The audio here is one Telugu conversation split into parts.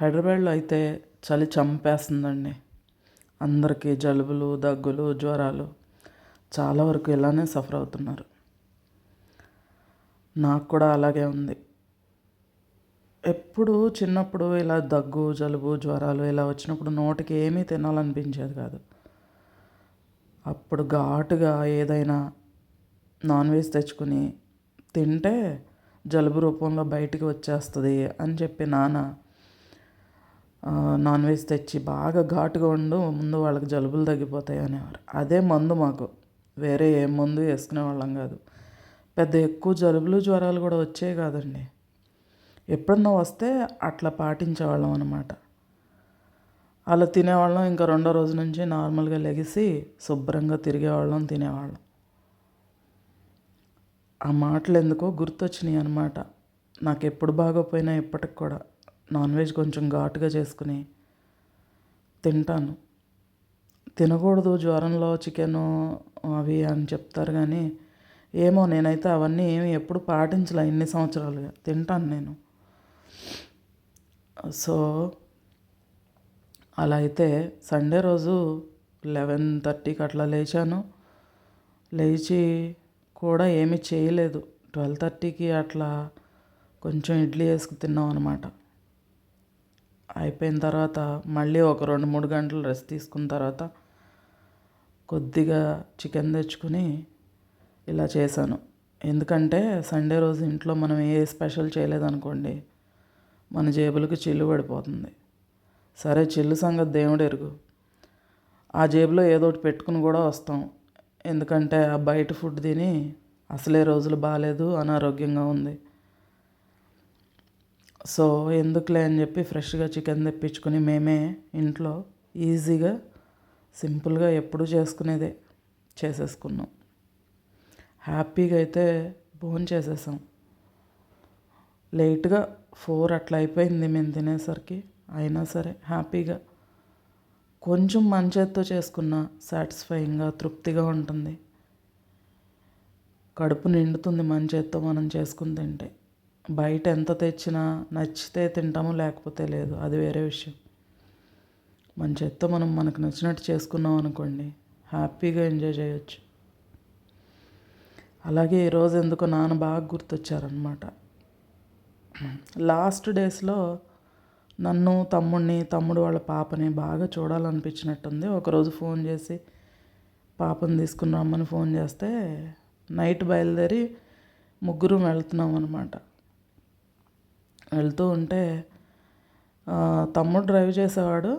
హైదరాబాద్లో అయితే చలి చంపేస్తుందండి. అందరికీ జలుబులు దగ్గులు జ్వరాలు చాలా వరకు ఇలానే సఫర్ అవుతున్నారు. నాకు కూడా అలాగే ఉంది. ఎప్పుడు చిన్నప్పుడు ఇలా దగ్గు జలుబు జ్వరాలు ఇలా వచ్చినప్పుడు నోటికి ఏమీ తినాలనిపించేది కాదు. అప్పుడు ఘాటుగా ఏదైనా నాన్ వెజ్ తెచ్చుకుని తింటే జలుబు రూపంలో బయటికి వచ్చేస్తుంది అని చెప్పి నాన్న నాన్ వెజ్ తెచ్చి బాగా ఘాటుగా ఉండు ముందు వాళ్ళకి జలుబులు తగ్గిపోతాయి అనేవారు. అదే మందు మాకు. వేరే ఏ మందు వేసుకునే వాళ్ళం కాదు. పెద్ద ఎక్కువ జలుబులు జ్వరాలు కూడా వచ్చేవి కాదండి. ఎప్పుడన్నా వస్తే అట్లా పాటించేవాళ్ళం అనమాట అలా తినేవాళ్ళం. ఇంకా రెండో రోజు నుంచి నార్మల్గా లెగిసి శుభ్రంగా తిరిగేవాళ్ళం తినేవాళ్ళం. ఆ మాటలు ఎందుకో గుర్తొచ్చినాయి అనమాట నాకు ఎప్పుడు బాగోపోయినా ఇప్పటికి కూడా. నాన్ వెజ్ కొంచెం ఘాటుగా చేసుకుని తింటాను. తినకూడదు జ్వరంలో చికెను అవి అని చెప్తారు కానీ ఏమో నేనైతే అవన్నీ ఏమి ఎప్పుడు పాటించలే ఇన్ని సంవత్సరాలుగా. తింటాను నేను. సో అలా అయితే సండే రోజు లెవెన్ థర్టీకి అట్లా లేచాను. లేచి కూడా ఏమీ చేయలేదు. ట్వెల్వ్ థర్టీకి అట్లా కొంచెం ఇడ్లీ వేసుకు తిన్నాం అనమాట అయిపోయిన తర్వాత మళ్ళీ ఒక రెండు మూడు గంటలు రెస్ట్ తీసుకున్న తర్వాత కొద్దిగా చికెన్ తెచ్చుకుని ఇలా చేశాను. ఎందుకంటే సండే రోజు ఇంట్లో మనం ఏ స్పెషల్ చేయలేదనుకోండి మన జేబులకు చిల్లు పడిపోతుంది. సరే చిల్లు సంగతి దేవుడు ఎరుగు. ఆ జేబులో ఏదో ఒకటి పెట్టుకుని కూడా వస్తాం. ఎందుకంటే ఆ బయట ఫుడ్ తిని అసలే రోజులు బాగాలేదు అనారోగ్యంగా ఉంది. సో ఎందుకులే అని చెప్పి ఫ్రెష్గా చికెన్ తెప్పించుకుని మేమే ఇంట్లో ఈజీగా సింపుల్గా ఎప్పుడు చేసుకునేదే చేసేసుకున్నాం. హ్యాపీగా అయితే భోజనం చేసేసాం. లేట్గా ఫోర్ అట్లా అయిపోయింది మేము తినేసరికి. అయినా సరే హ్యాపీగా. కొంచెం మంచేత్తో చేసుకున్న సాటిస్ఫైయింగ్గా తృప్తిగా ఉంటుంది. కడుపు నిండుతుంది మంచేత్తో మనం చేసుకుని తింటే. బయట ఎంత తెచ్చినా నచ్చితే తింటాము లేకపోతే లేదు. అది వేరే విషయం. మన చేత్తో మనం మనకు నచ్చినట్టు చేసుకున్నాం అనుకోండి హ్యాపీగా ఎంజాయ్ చేయొచ్చు. అలాగే ఈరోజు ఎందుకో నాన్న బాగా గుర్తొచ్చారనమాట లాస్ట్ డేస్లో నన్ను తమ్ముడిని తమ్ముడు వాళ్ళ పాపని బాగా చూడాలనిపించినట్టుంది. ఒకరోజు ఫోన్ చేసి పాపని తీసుకుని రమ్మని ఫోన్ చేస్తే నైట్ బయలుదేరి ముగ్గురు వెళ్తున్నాం అనమాట వెళ్తూ ఉంటే తమ్ముడు డ్రైవ్ చేసేవాడు.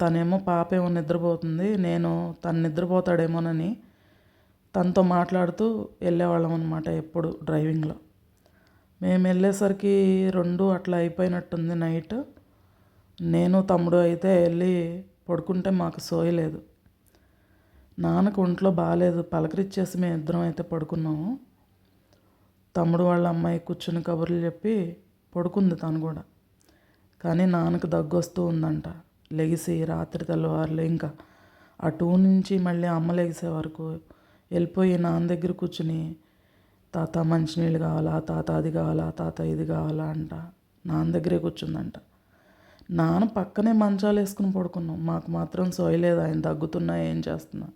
తనేమో పాప ఏమో నిద్రపోతుంది నేను తను నిద్రపోతాడేమోనని తనతో మాట్లాడుతూ వెళ్ళేవాళ్ళం అనమాట ఎప్పుడు డ్రైవింగ్లో. మేము వెళ్ళేసరికి రెండు అట్లా అయిపోయినట్టుంది నైట్. నేను తమ్ముడు అయితే వెళ్ళి పడుకుంటే మాకు సోయలేదు నాన్నకు ఒంట్లో బాగాలేదు పలకరిచ్చేసి మేము ఇద్దరం అయితే పడుకున్నాము. తమ్ముడు వాళ్ళ అమ్మాయి కూర్చుని కబుర్లు చెప్పి పడుకుంది తను కూడా. కానీ నాన్నకు దగ్గు వస్తూ ఉందంట. లెగిసి రాత్రి తెల్లవారులు ఇంకా. ఆ టూ నుంచి మళ్ళీ అమ్మ లెగిసే వరకు వెళ్ళిపోయి నాన్న దగ్గర కూర్చుని తాత మంచినీళ్ళు కావాలా తాత అది కావాలా తాత ఇది కావాలా అంట. నాన్న దగ్గరే కూర్చుందంట. నాన్న పక్కనే మంచాలు వేసుకుని పడుకున్నాం. మాకు మాత్రం సోయలేదు ఆయన తగ్గుతున్నా ఏం చేస్తున్నా.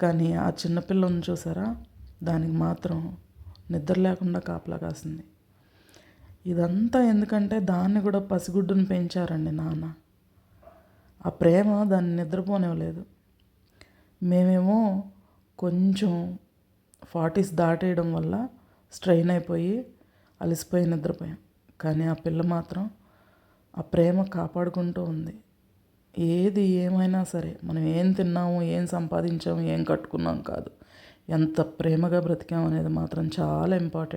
కానీ ఆ చిన్నపిల్లని చూసారా? దానికి మాత్రం నిద్ర లేకుండా కాపలా కాసింది. ఇదంతా ఎందుకంటే దాన్ని కూడా పసిగుడ్డును పెంచారండి నాన్న. ఆ ప్రేమ దాన్ని నిద్రపోనివ్వలేదు. మేమేమో కొంచెం ఫార్టీస్ దాటేయడం వల్ల స్ట్రెయిన్ అయిపోయి అలసిపోయి నిద్రపోయాం. కానీ ఆ పిల్ల మాత్రం ఆ ప్రేమ కాపాడుకుంటూ ఉంది. ఏది ఏమైనా సరే మనం ఏం తిన్నాము ఏం సంపాదించాము ఏం కట్టుకున్నాం కాదు ఎంత ప్రేమగా బ్రతికాం అనేది మాత్రం చాలా ఇంపార్టెంట్.